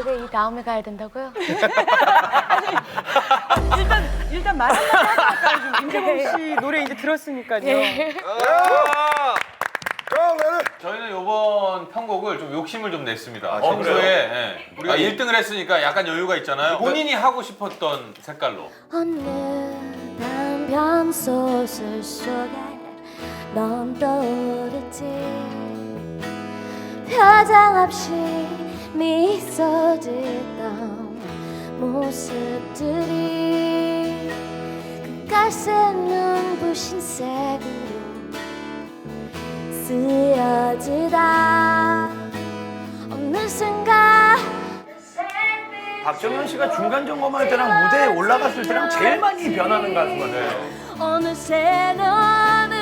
제가 이 다음에 가야 된다고요? 일단 일단 말 한마디 하실까요? 좀 임재범 씨 노래 이제 들었으니까요. 저희는 이번 편곡을 좀 욕심을 좀 냈습니다. 아, 평소에? 예. 우리가 1등을 했으니까 약간 여유가 있잖아요. 본인이 하고 싶었던 색깔로. 어느 단편 소설 속에 넌 떠오르지 표정 없이 미소 짓던 모습들이 그 갈색 눈부신 색으로 쓰여지다 어느 순간 박정현 씨가 중간 점검할 때랑 무대에 올라갔을 때랑 제일 많이 변하는 가수 같아요. 어느새 너는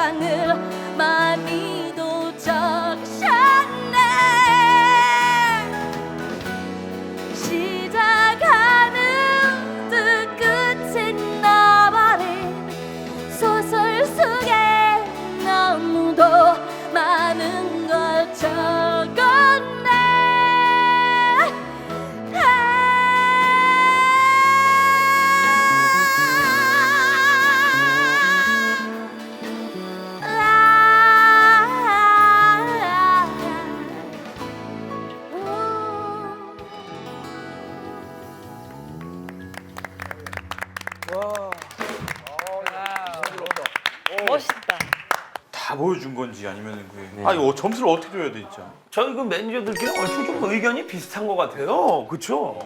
세상을 다 보여준 건지 아니면 그게 아 이거 점수를 어떻게 줘야 돼 진짜 저희 그 매니저들끼리 얼추 좀 의견이 비슷한 것 같아요. 그렇죠?